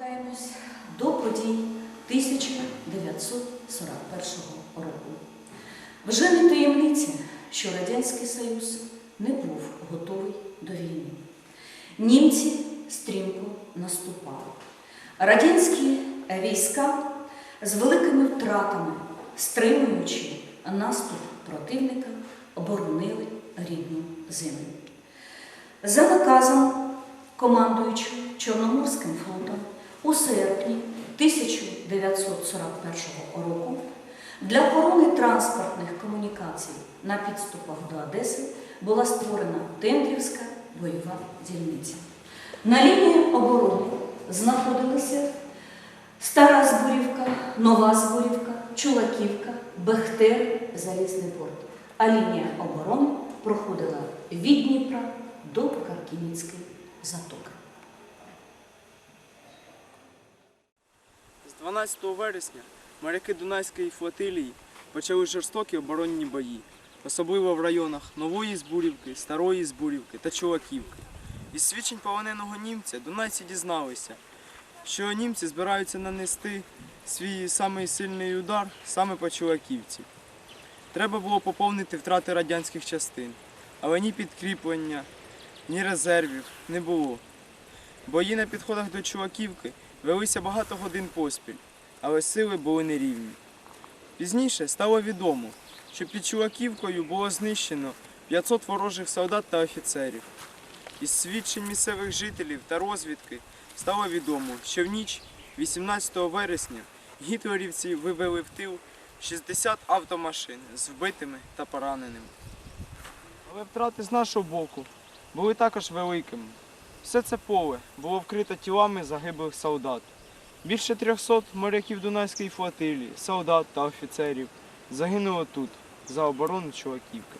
повертаємось до подій 1941 року. Вже не таємниця, що Радянський Союз не був готовий до війни. Німці стрімко наступали. Радянські війська з великими втратами, стримуючи наступ противника, оборонили рідну землю. За наказом командуючого Чорноморським флотом у серпні 1941 року для охорони транспортних комунікацій на підступах до Одеси була створена Тендрівська бойова дільниця. На лінії оборони знаходилися Стара Зборівка, Нова Зборівка, Чулаківка, Бехтер, Залізний порт. А лінія оборони проходила від Дніпра до Каркінівської затоки. 12 вересня моряки Дунайської флотилії почали жорстокі оборонні бої, особливо в районах Нової Збурівки, Старої Збурівки та Чулаківки. Із свідчень полоненого німця дунайці дізналися, що німці збираються нанести свій самий сильний удар саме по Чулаківці. Треба було поповнити втрати радянських частин, але ні підкріплення, ні резервів не було. Бої на підходах до Чуваківки велися багато годин поспіль, але сили були нерівні. Пізніше стало відомо, що під Чуваківкою було знищено 500 ворожих солдат та офіцерів. Із свідчень місцевих жителів та розвідки стало відомо, що в ніч 18 вересня гітлерівці вивели в тил 60 автомашин з вбитими та пораненими. Але втрати з нашого боку були також великими. Все це поле було вкрито тілами загиблих солдат. Більше 300 моряків Дунайської флотилії, солдат та офіцерів загинуло тут за оборону Чуваківки.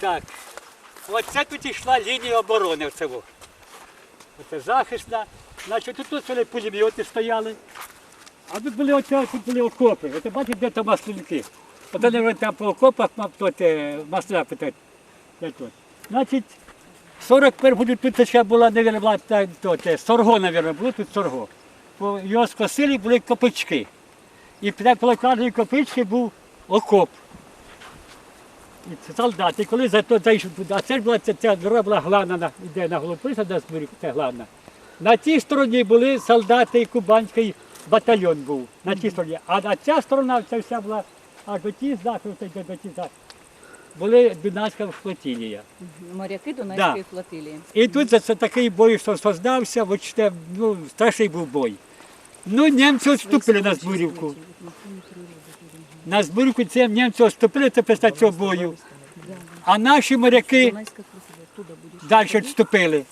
Так, оце тут йшла лінія оборони в село. Оце захисна. Значить, тут були пулемети стояли. А тут були оце, тут були окопи. Оце бачите, де там маслинки. От вони там по окопах е, питати. Значить, 41 году тут ще була, мабуть, сорго, мабуть, було тут сорго. По його скосили були копички. І коло кожної копички був окоп. Це солдати, коли за то зайшов, а це ж була ця, ця дорога була главна, на- іде на Голописа, де зборі, це главна. На тій стороні були солдати і кубанський батальйон був, на тій стороні. А на ця сторона це вся була аж до ті заходу, до, до ті. Були Дунайська флотилія. Моряки Дунайської флотилії. І тут за це такий бой, що создався, ну, страшний був бой. Ну, німці відступили на Збурівку. На Збурівку ці німці відступили після цього бою. А наші моряки далі відступили.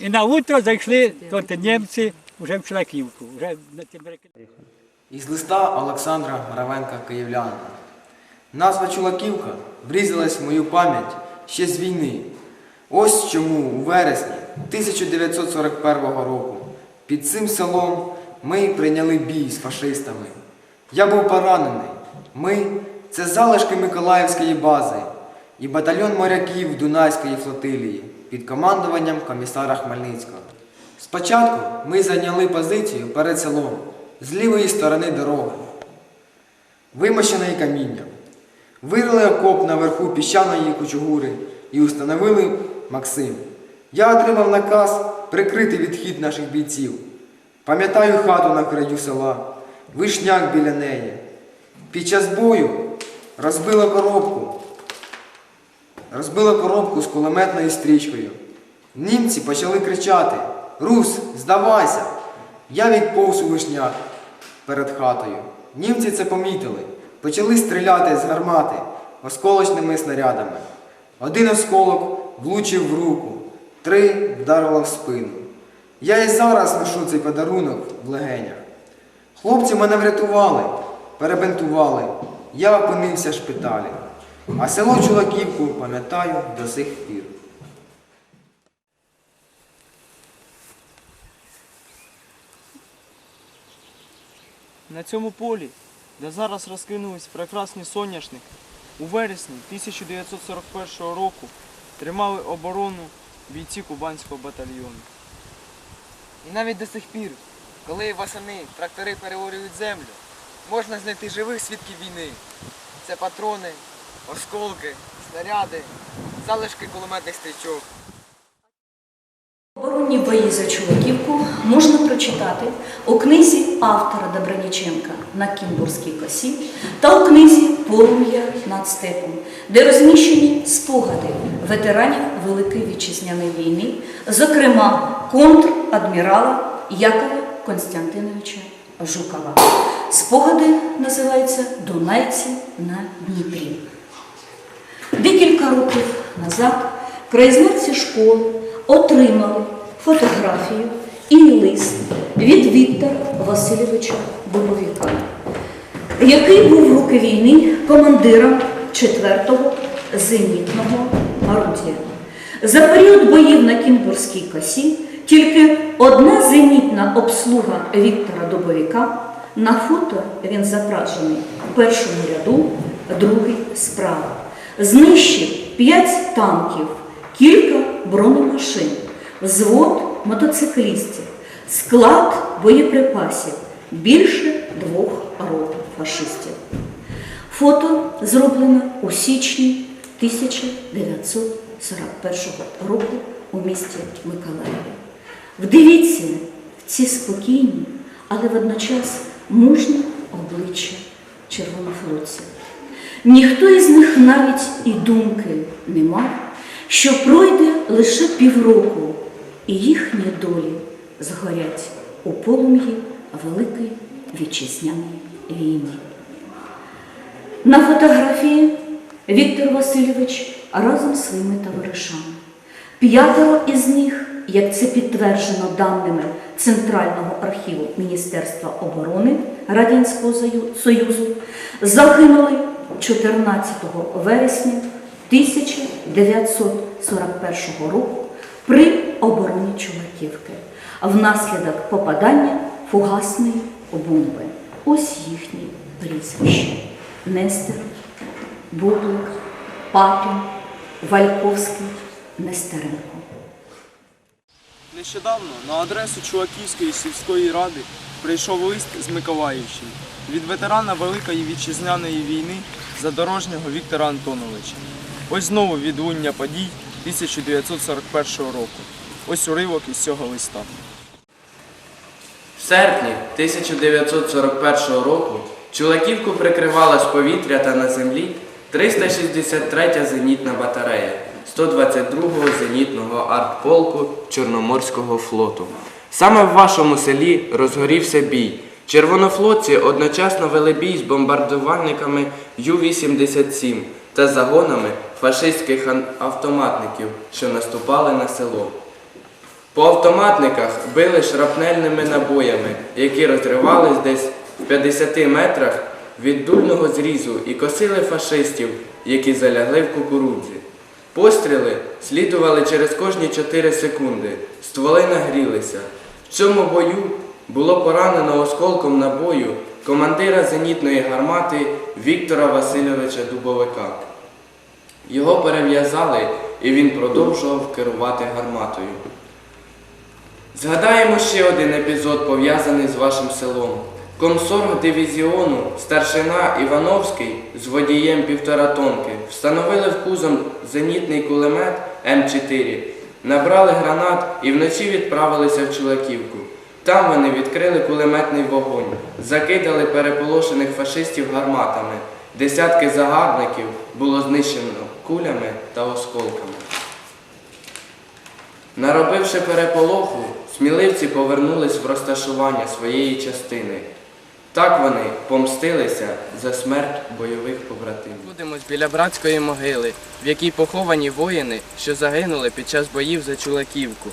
І на утро зайшли тут німці вже в Чулаківку. Вже на. Із листа Олександра Гравенка Київлянина. Назва Чулаківка врізалась в мою пам'ять ще з війни. Ось чому у вересні 1941 року під цим селом ми прийняли бій з фашистами. Я був поранений. Ми це залишки Миколаївської бази і батальйон моряків Дунайської флотилії під командуванням комісара Хмельницького. Спочатку ми зайняли позицію перед селом з лівої сторони дороги, вимощеної камінням. Вирили окоп наверху піщаної кучугури і установили Максим. Я отримав наказ прикрити відхід наших бійців. Пам'ятаю хату на краю села, вишняк біля неї. Під час бою розбила коробку. Розбила коробку з кулеметною стрічкою. Німці почали кричати: Рус, здавайся! Я відповз у вишняк перед хатою. Німці це помітили, почали стріляти з гармати осколочними снарядами. Один осколок влучив в руку, три вдарило в спину. Я і зараз ношу цей подарунок в легенях. Хлопці мене врятували, перебинтували. Я опинився в шпиталі. А село Чулаківку пам'ятаю до сих пір. На цьому полі, де зараз розкинулись прекрасні соняшники, у вересні 1941 року тримали оборону бійці Кубанського батальйону. І навіть до сих пір, коли восени трактори переорюють землю, можна знайти живих свідків війни. Це патрони, осколки, снаряди, залишки кулеметних стрічок. Оборонні бої за Чуваківку можна прочитати у книзі автора Добраніченка на Кімбурзькій косі та у книзі Полум'я над степом, де розміщені спогади ветеранів Великої вітчизняної війни, зокрема контр-адмірала Якова Константиновича Жукова. Спогади називаються Дунайці на Дніпрі. Декілька років назад краєзнавці школи отримали фотографію і лист від Віктора Васильовича Дубовіка, який був в роки війни командиром 4-го зенітного орудія. За період боїв на Кімбурзькій косі тільки одна зенітна обслуга Віктора Дубовіка. На фото він зображений в першому ряду, другий справа. Знищив 5 танків, кілька бронемашин, взвод мотоциклістів, склад боєприпасів, більше двох рот фашистів. Фото зроблено у січні 1941 року у місті Миколаєві. Вдивіться в ці спокійні, але водночас мужні обличчя червонофлотців. Ніхто із них навіть і думки не мав, що пройде лише півроку, і їхні долі згорять у полум'ї Великої вітчизняної війни. На фотографії Віктор Васильович разом з своїми товаришами. П'ятеро із них, як це підтверджено даними Центрального архіву Міністерства оборони Радянського Союзу, загинули 14 вересня 1941 року при обороні Чуваківки внаслідок попадання фугасної бомби. Ось їхні прізвища. Нестер, Бублик, Папін, Вальковський, Нестеренко. Нещодавно на адресу Чуваківської сільської ради прийшов лист з Миколаївщини від ветерана Великої вітчизняної війни задорожнього Віктора Антоновича. Ось знову відлуння подій 1941 року. Ось уривок із цього листа. В серпні 1941 року Чулаківку прикривала з повітря та на землі 363-я зенітна батарея 122-го зенітного артполку Чорноморського флоту. Саме в вашому селі розгорівся бій. Червонофлотці одночасно вели бій з бомбардувальниками Ю-87 та загонами фашистських автоматників, що наступали на село. По автоматниках били шрапнельними набоями, які розривались десь в 50 метрах від дульного зрізу і косили фашистів, які залягли в кукурудзі. Постріли слідували через кожні 4 секунди, стволи нагрілися. В цьому бою було поранено осколком набою командира зенітної гармати Віктора Васильовича Дубовика. Його перев'язали і він продовжував керувати гарматою. Згадаємо ще один епізод, пов'язаний з вашим селом. Комсорг дивізіону старшина Івановський з водієм півтора тонки встановили в кузов зенітний кулемет М4, набрали гранат і вночі відправилися в Чулаківку. Там вони відкрили кулеметний вогонь, закидали переполошених фашистів гарматами. Десятки загарбників було знищено кулями та осколками. Наробивши переполоху, сміливці повернулись в розташування своєї частини. Так вони помстилися за смерть бойових побратимів. Будемось біля братської могили, в якій поховані воїни, що загинули під час боїв за Чулаківку.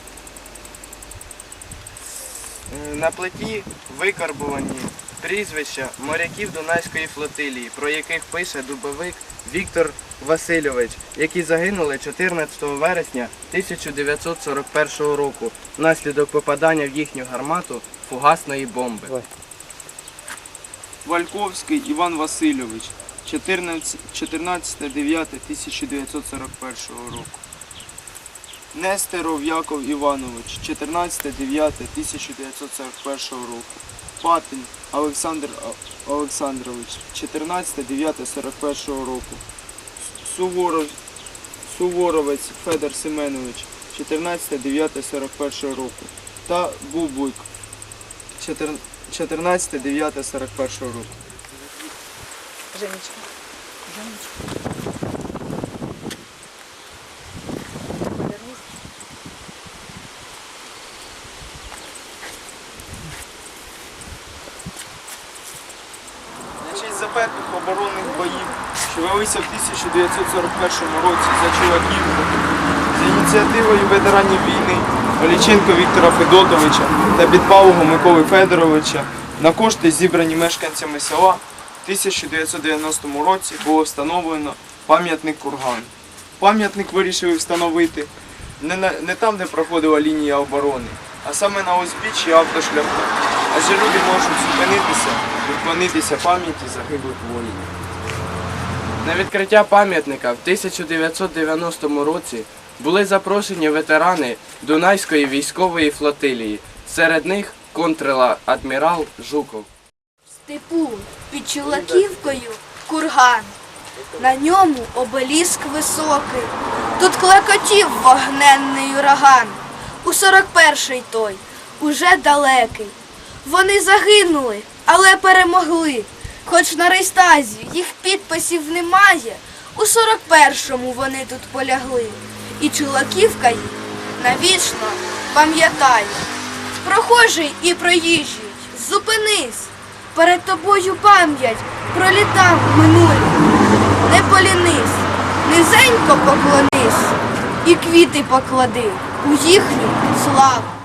Е, На плиті викарбувані прізвища моряків Дунайської флотилії, про яких пише дубовик Віктор Васильович, які загинули 14 вересня 1941 року внаслідок попадання в їхню гармату фугасної бомби. Вальковський Іван Васильович, 14.09.1941 року. Нестеров Яков Іванович, 14.09.1941 року. Папін Олександр Олександрович, 14.09.41 року. Суворов, Суворовець Федор Семенович, 14.09.41 року. Та Бублик, 14.09.41 року. Женечка. На честь запеклих оборонних боїв, що велися в 1941 році за Чуваківку, за ініціативою ветеранів війни Оліченко Віктора Федотовича та Підпалого Миколи Федоровича на кошти, зібрані мешканцями села, в 1990 році було встановлено пам'ятник курган. Пам'ятник вирішили встановити не, на, не там, де проходила лінія оборони, а саме на узбіччі автошляху. Адже люди можуть зупинитися і вклонитися пам'яті загиблих воїнів. На відкриття пам'ятника в 1990 році були запрошені ветерани Дунайської військової флотилії. Серед них контрила адмірал Жуков. Степу під Чулаківкою курган. На ньому обеліск високий. Тут клекотів вогненний ураган. У 41-й той, уже далекий. Вони загинули, але перемогли. Хоч на рейстазі їх підписів немає. У 41-му вони тут полягли. І Чулаківка їх навічно пам'ятає. Прохожий і проїжджий, зупинись. Перед тобою пам'ять про літа минулі. Не полінись, низенько поклонись і квіти поклади у їхню славу.